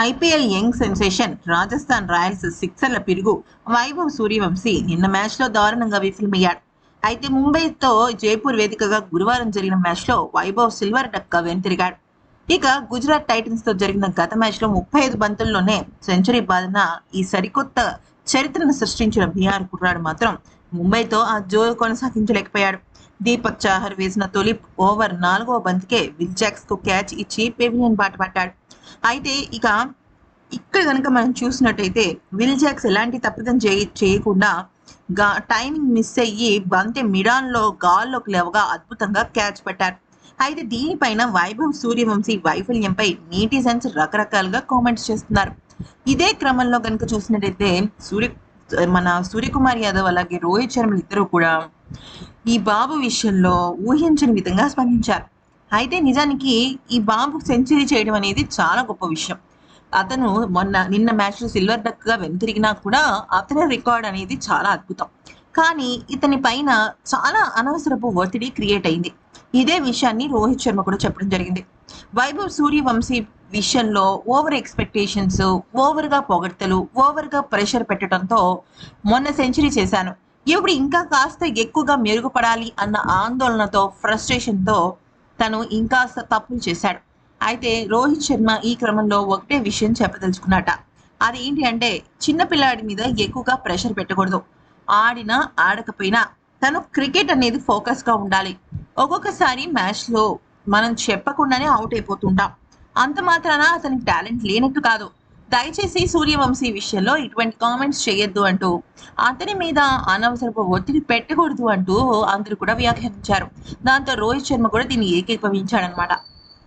IPL young sensation Rajasthan royals సిక్సర్ల పిరుగు వైభవ్ సూర్యవంశీ నిన్న మ్యాచ్లో దారుణంగా విఫలమయ్యాడు. అయితే ముంబైతో జైపూర్ వేదికగా గురువారం జరిగిన మ్యాచ్లో వైభవ్ సిల్వర్ డక్కా వెనుతిరిగాడు. ఇక గుజరాత్ టైటన్స్తో జరిగిన గత మ్యాచ్లో ముప్పై ఐదు బంతుల్లోనే సెంచరీ బాధన ఈ సరికొత్త చరిత్రను సృష్టించిన బీఆర్ కుర్రాడు మాత్రం ముంబైతో ఆ జో కొనసాగించలేకపోయాడు. దీపక్ చాహర్ వేసిన తొలి ఓవర్ నాలుగవ బంతికే విల్ జాక్స్కు క్యాచ్ ఇచ్చి పెవిలియన్ బాట పట్టాడు. అయితే ఇక ఇక్కడ కనుక మనం చూసినట్టయితే విల్ జాక్స్ ఎలాంటి తప్పిదం చేయ చేయకుండా గా టైమింగ్ మిస్ అయ్యి బంతి మిడాన్లో గాల్లోకి లేవగా అద్భుతంగా క్యాచ్ పెట్టారు. అయితే దీనిపైన వైభవ్ సూర్యవంశీ వైఫల్యంపై నీటిజన్స్ రకరకాలుగా కామెంట్స్ చేస్తున్నారు. ఇదే క్రమంలో కనుక చూసినట్టయితే సూర్య మన సూర్యకుమార్ యాదవ్ అలాగే రోహిత్ శర్మలు ఇద్దరు కూడా ఈ బాబు విషయంలో ఊహించని విధంగా స్పందించారు. అయితే నిజానికి ఈ బాబు సెంచరీ చేయడం అనేది చాలా గొప్ప విషయం. అతను మొన్న నిన్న మ్యాచ్లో సిల్వర్ డక్గా వెనుతిరిగినా కూడా అతని రికార్డ్ అనేది చాలా అద్భుతం. కానీ ఇతని పైన చాలా అనవసరపు ఒత్తిడి క్రియేట్ అయింది. ఇదే విషయాన్ని రోహిత్ శర్మ కూడా చెప్పడం జరిగింది. వైభవ్ సూర్యవంశీ విషయంలో ఓవర్ ఎక్స్పెక్టేషన్స్ ఓవర్గా పొగడ్తలు ఓవర్గా ప్రెషర్ పెట్టడంతో మొన్న సెంచరీ చేశాను. ఇప్పుడు ఇంకా కాస్త ఎక్కువగా మెరుగుపడాలి అన్న ఆందోళనతో ఫ్రస్ట్రేషన్తో తను ఇంకాస్త తప్పులు చేశాడు. అయితే రోహిత్ శర్మ ఈ క్రమంలో ఒకటే విషయం చెప్పదలుచుకున్నట. ఏంటి అంటే చిన్న పిల్లాడి మీద ఎక్కువగా ప్రెషర్ పెట్టకూడదు. ఆడినా ఆడకపోయినా తను క్రికెట్ అనేది ఫోకస్గా ఉండాలి. ఒక్కొక్కసారి మ్యాచ్లో మనం చెప్పకుండానే అవుట్ అయిపోతుంటాం. అంత మాత్రాన అతనికి టాలెంట్ లేనట్టు కాదు. దయచేసి సూర్యవంశీ విషయంలో ఇటువంటి కామెంట్స్ చేయొద్దు అంటూ అతని మీద అనవసరపు ఒత్తిడి పెట్టకూడదు అంటూ అందరూ కూడా వ్యాఖ్యానించారు. దాంతో రోహిత్ శర్మ కూడా దీన్ని ఏకీభవించాడనమాట